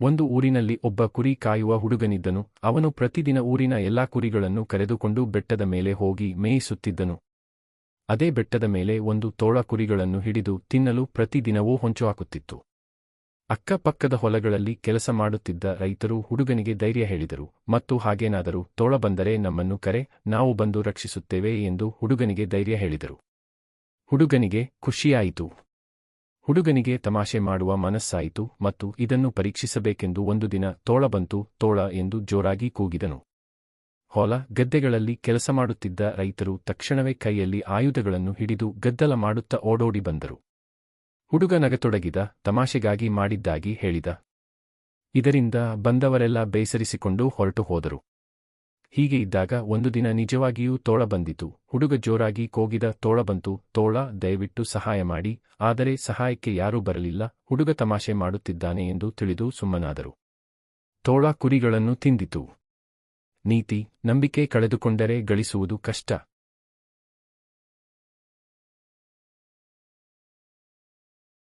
ಒಂದು ಊರಿನಲ್ಲಿ ಒಬ್ಬ ಕುರಿ ಕಾಯುವ ಹುಡುಗನಿದ್ದನು. ಅವನು ಪ್ರತಿದಿನ ಊರಿನ ಎಲ್ಲಾ ಕುರಿಗಳನ್ನು ಕರೆದುಕೊಂಡು ಬೆಟ್ಟದ ಮೇಲೆ ಹೋಗಿ ಮೇಯಿಸುತ್ತಿದ್ದನು. ಅದೇ ಬೆಟ್ಟದ ಮೇಲೆ ಒಂದು ತೋಳ ಕುರಿಗಳನ್ನು ಹಿಡಿದು ತಿನ್ನಲು ಪ್ರತಿದಿನವೂ ಹೊಂಚು ಹಾಕುತ್ತಿತ್ತು ಅಕ್ಕಪಕ್ಕದ ಹೊಲಗಳಲ್ಲಿ ಕೆಲಸ ಮಾಡುತ್ತಿದ್ದ ರೈತರು ಹುಡುಗನಿಗೆ ಧೈರ್ಯ ಹೇಳಿದರು. ಮತ್ತು ಹಾಗೇನಾದರೂ ತೋಳ ಬಂದರೆ ನಮ್ಮನ್ನು ಕರೆ, ನಾವು ಬಂದು ರಕ್ಷಿಸುತ್ತೇವೆ ಎಂದು ಹುಡುಗನಿಗೆ ಧೈರ್ಯ ಹೇಳಿದರು. ಹುಡುಗನಿಗೆ ಖುಷಿಯಾಯಿತು. ಹುಡುಗನಿಗೆ ತಮಾಷೆ ಮಾಡುವ ಮನಸ್ಸಾಯಿತು ಮತ್ತು ಇದನ್ನು ಪರೀಕ್ಷಿಸಬೇಕೆಂದು ಒಂದು ದಿನ ತೋಳ ಬಂತು, ತೋಳ ಎಂದು ಜೋರಾಗಿ ಕೂಗಿದನು. ಹೊಲ, ಗದ್ದೆಗಳಲ್ಲಿ ಕೆಲಸ ಮಾಡುತ್ತಿದ್ದ ರೈತರು ತಕ್ಷಣವೇ ಕೈಯಲ್ಲಿ ಆಯುಧಗಳನ್ನು ಹಿಡಿದು ಗದ್ದಲ ಮಾಡುತ್ತಾ ಓಡೋಡಿ ಬಂದರು. ಹುಡುಗ ನಗತೊಡಗಿದ, ತಮಾಷೆಗಾಗಿ ಮಾಡಿದ್ದಾಗಿ ಹೇಳಿದ. ಇದರಿಂದ ಬಂದವರೆಲ್ಲ ಬೇಸರಿಸಿಕೊಂಡು ಹೊರಟು ಹೋದರು. ಹೀಗೆ ಇದ್ದಾಗ ಒಂದು ದಿನ ನಿಜವಾಗಿಯೂ ತೋಳ ಬಂದಿತು. ಹುಡುಗ ಜೋರಾಗಿ ಕೋಗಿದ ತೋಳ ಬಂತು. ತೋಳ ದಯವಿಟ್ಟು ಸಹಾಯ ಮಾಡಿ. ಆದರೆ ಸಹಾಯಕ್ಕೆ ಯಾರೂ ಬರಲಿಲ್ಲ. ಹುಡುಗ ತಮಾಷೆ ಮಾಡುತ್ತಿದ್ದಾನೆ ಎಂದು ತಿಳಿದು ಸುಮ್ಮನಾದರು. ತೋಳ ಕುರಿಗಳನ್ನು ತಿಂದಿತು. ನೀತಿ, ನಂಬಿಕೆ ಕಳೆದುಕೊಂಡರೆ ಗಳಿಸುವುದು ಕಷ್ಟ.